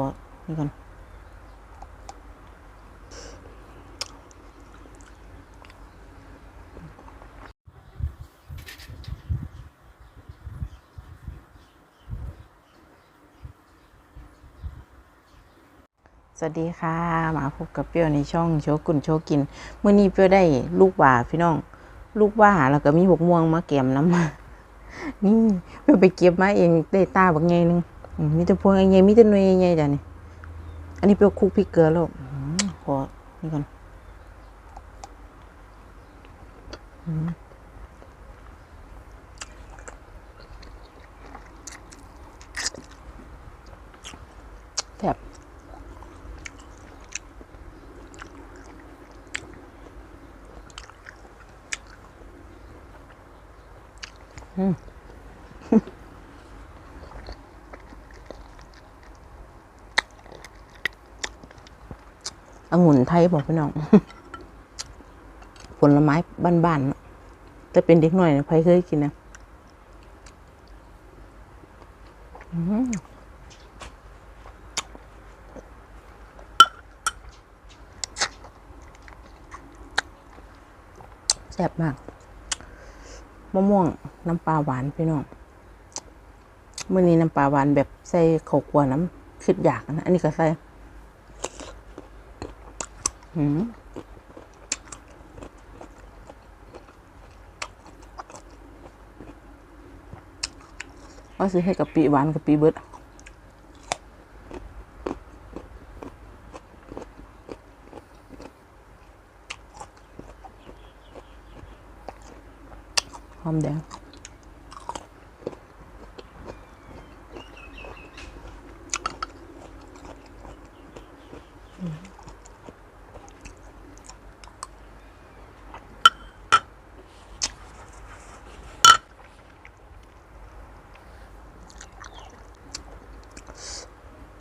อนี่ก่อนสวัสดีค่ะมาพบกับเปรี้ยวในช่องโชกุนโชกินเมื่อนี้เปรี้ยวได้ลูกว่าพี่น้อง ลูกว่าแล้วก็มีบกม่วงมาเก็บน้ำมานี่เปรี้ยวไปเก็บมาเองได้ตาบักไงนึง มีแต่พวงไงไงมีแต่หน่วยไงจ้ะนี่อันนี้เปรี้ยวคุกพริกเกลือแล้วขอนี่ก่อน องุ่นไทยบอกพี่น้องผลไม้บ้านๆเนอะแต่เป็นเด็กหน่อยนะใครเคยกินนะแซ่บมาก มะม่วงน้ำปลาหวานพี่น้องเมื่อนี้น้ำปลาหวานแบบใส่ข้าวคั่วน้ำคิดอยากนะ อันนี้ก็ใส่ ว่าสิให้กับปีหวานกับปีเบิด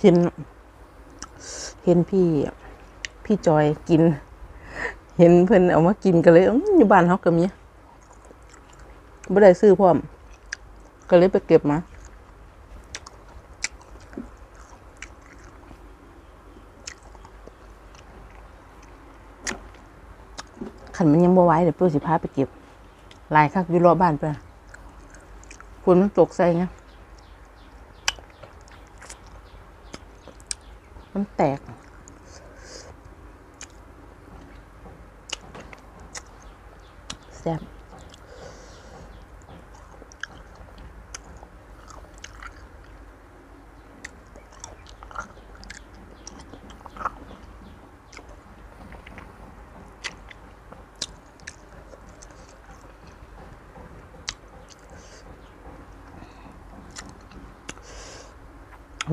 เห็น เห็นพี่พี่จอยกิน เห็นเพิ่อนเอามากินกันเลยอยู่บ้านเฮาก็มีบ่ได้ซื้อพร้อม ก็เลยไปเก็บมาขันมันยังบ่ไหวเดี๋ยวเปิ้ลสิพาไปเก็บลายคักอยู่รอบบ้านเปิ้ลฝนมันตกใส่ไง มัน แตก แซ่บ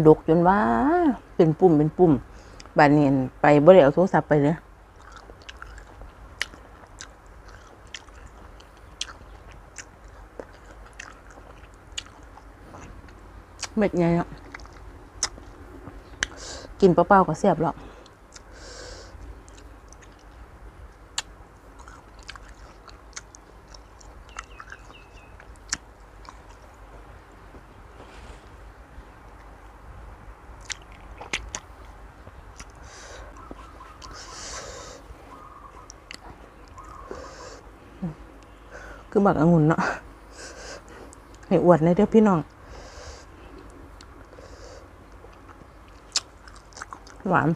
ดกจนว่าเป็นปุ่มเป็นปุ่มบานเนียนไปบ่ได้เอาโทรศัพท์ไปเลยเม็ดไงอะกินเปล่าๆก็เสียบหรอก คือบักองุ่นเนาะให้อวดในเด้อพี่น้อง หวาน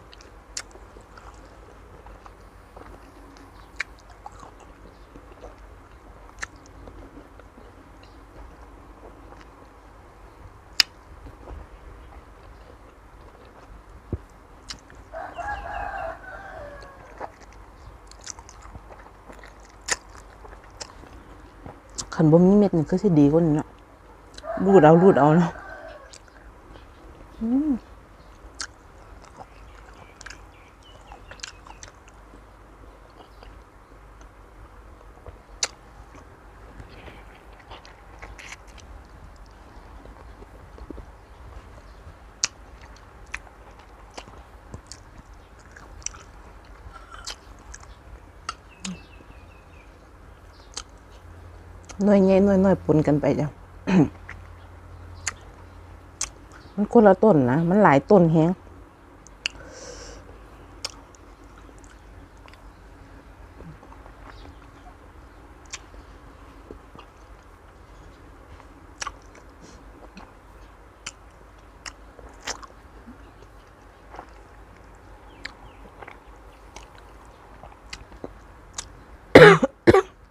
ขันบ่มีเม็ดนี่ก็สิดีกว่านี้เนาะรูดเอารูดเอาเนาะอืม หน่วยใหญ่หน่วยน้อยปนกันไปจ้ะมันคนละต้นนะ มันหลายต้นแฮง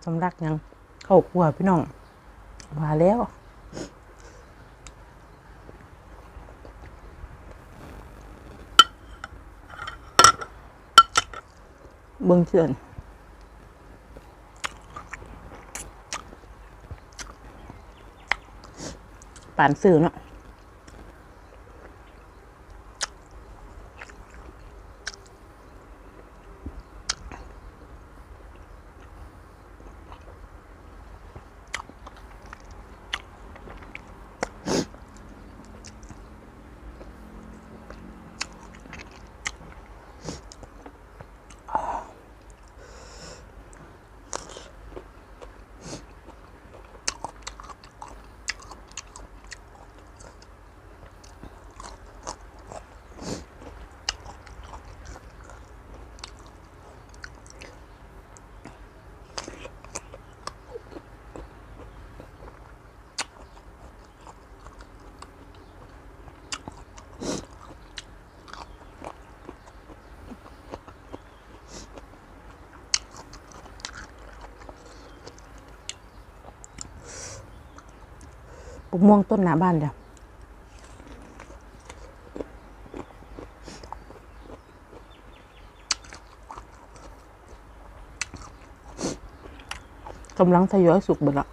สำรักยัง เข้าวคั่วพี่น้องมาแล้วเบิ่งเชื่อนปานซื้อเนาะ ปุกม่วงต้นหน้าบ้านจ้ะกำลังทยอยสุกเบิดละ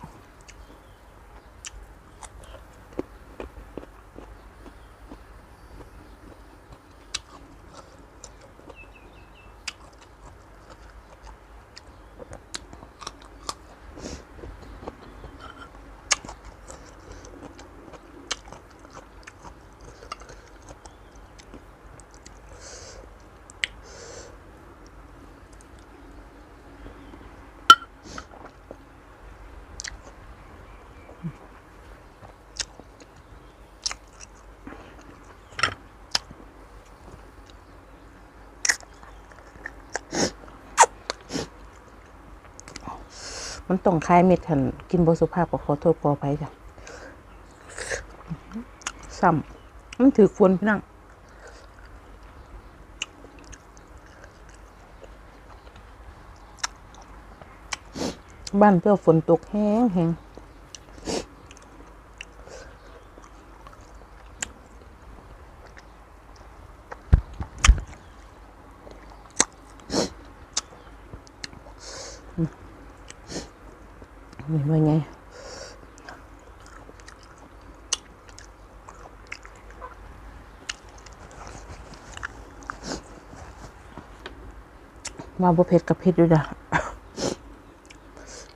มันต้องคลายเม็ดหันกินบสุภาพก็ขอโทษขออภัยจ้ะซ้ำมันถือฝนพี่นังบ้านเพื่อฝนตกแห้งแห้ง นี่ว่าไงมาบ่เผ็ดกับเผ็ดด้วยจ้ะ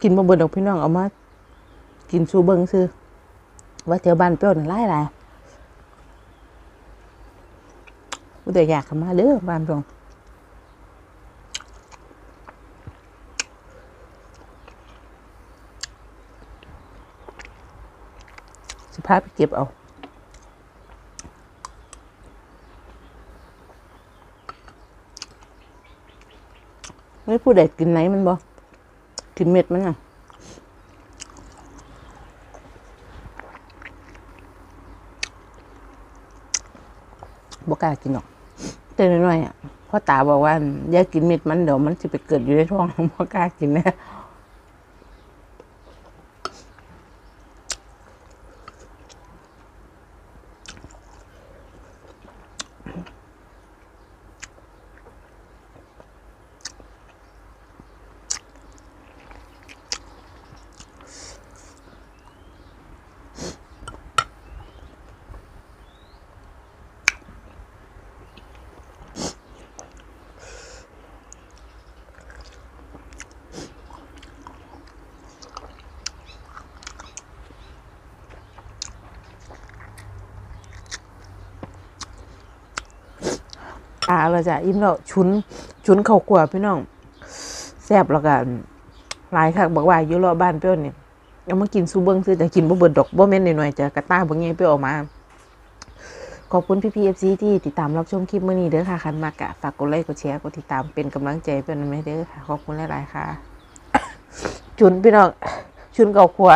กินบ่เบิดดอกพี่น้องเอามา กินซูเบิงซื้อว่าแถวบ้านเปรี้ยวน่ะหลายหลายบ่ได้อยากขมาเด้อบ้านเปรี้ยว สิพาไปเก็บเอาไม่ผู้ใดกินไหนมันบ่กินเม็ดมันอะบ่กล้ากินหรอกแต่น้อยๆอะพ่อตาบอกว่าอย่ากินเม็ดมันเดี๋ยวมันจะไปเกิดอยู่ในท้องบ่กล้ากินน่อ่ เราจะอิ่มแล้วชุนชุนเข้าวกลัวพี่น้องแซ่บแล้วกันหลายคักบอกว่าอยู่รอบบ้านเปี้ยวนี่ยเอามากินซูเบิ้งซื้อแต่กินบ่เบิดดอกบ่แม่นหน่อยๆจะกระต้าบ่ไงเปรี้ยวออกมา ขอบคุณพี่พีเอฟซีที่ติดตามรับชมคลิปมื้อนี้เด้อค่ะคันมากะฝากกดไลค์กดแชร์กดติดตามเป็นกำลังใจเป็นไหมเด้อค่ะขอบคุณหลายๆค่ะชุนพี่น้องชุนเก่าครัว